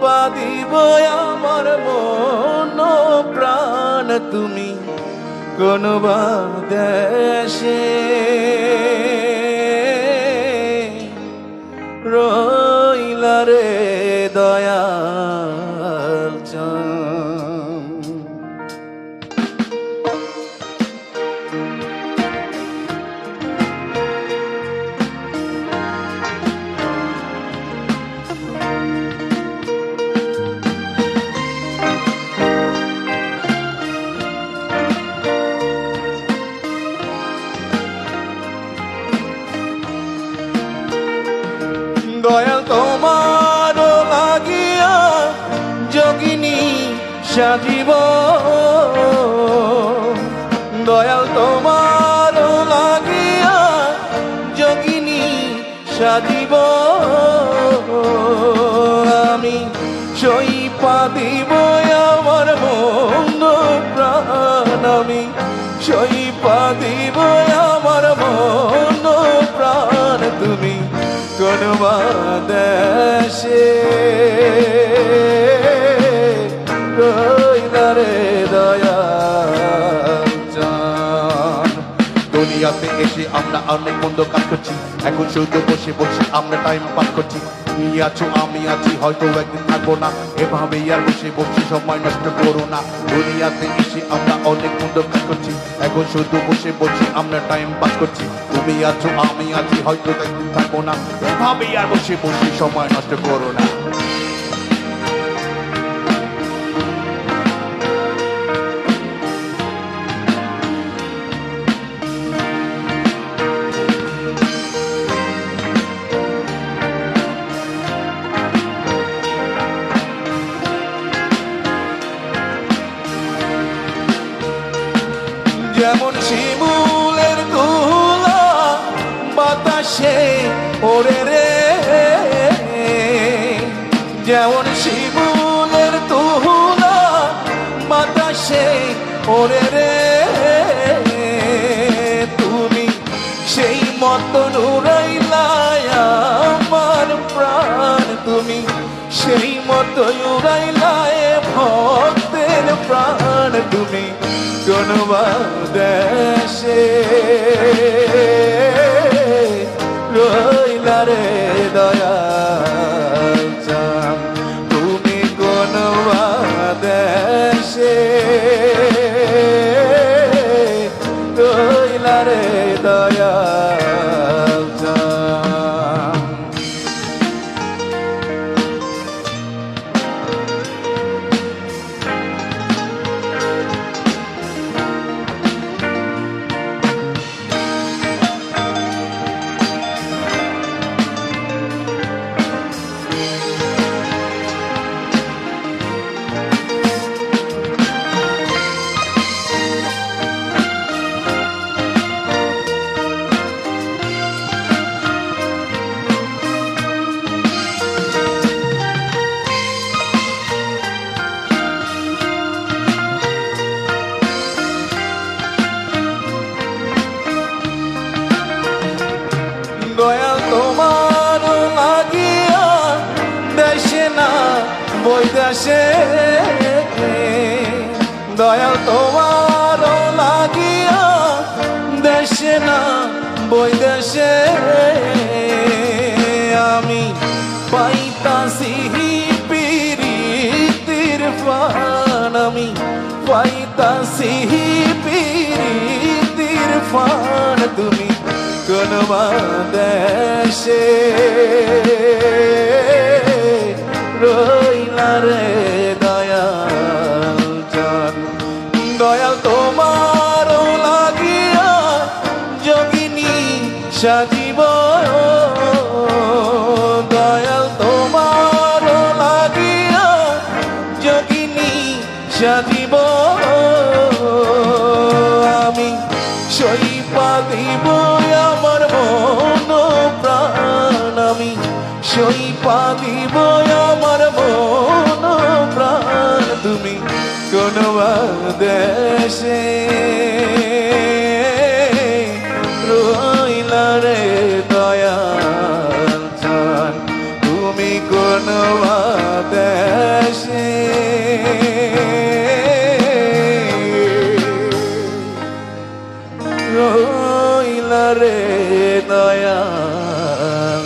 পা দিব আমার মন প্রাণ তুমি কোন দেশে। দয়াল তোমার লাগিয়া যোগিনী সাজিব। দয়াল তোমার লাগিয়া যোগিনী সাজিব। আমি সই পা দেশে রইলা রে দয়াল আমরা অনেক মন্দ কাজ করছি। এখন শুধু বসে বসে আমরা টাইম পাস করছি। তুমি আছো, আমি আছি, হয়তো একদিন থাকব না। এভাবেই আর বসে বসে সময় নষ্ট করো না। দুনিয়াতে এসে আমরা অনেক মন্দ কাজ করছি। এখন শুধু বসে বসে আমরা টাইম পাস করছি। তুমি আছো, আমি আছি, হয়তো একদিন থাকব না। এভাবেই আর বসে বসে সময় নষ্ট করো না। যেমন শিমুলের তুলা বাতাসে ওরে রে। যেমন শিমুলের তুলা বাতাসে ওরে রে। তুমি সেই মতন উড়াইলাই আমার প্রাণ। তুমি সেই মতো উড়াইলায় ভক্তের প্রাণ। তুমি কোন বৈদেশে দয়াল তোমার লাগিয়া দেশে না বৈদেশে আমি পাইতাছি পিরিতির ফান, আমি পাইতাছি পিরিতির ফান, তুমি কোন দেশে রইলা রে। দেশে রইলা রে দয়াল তুমি কোন দেশে রইলা রে দয়াল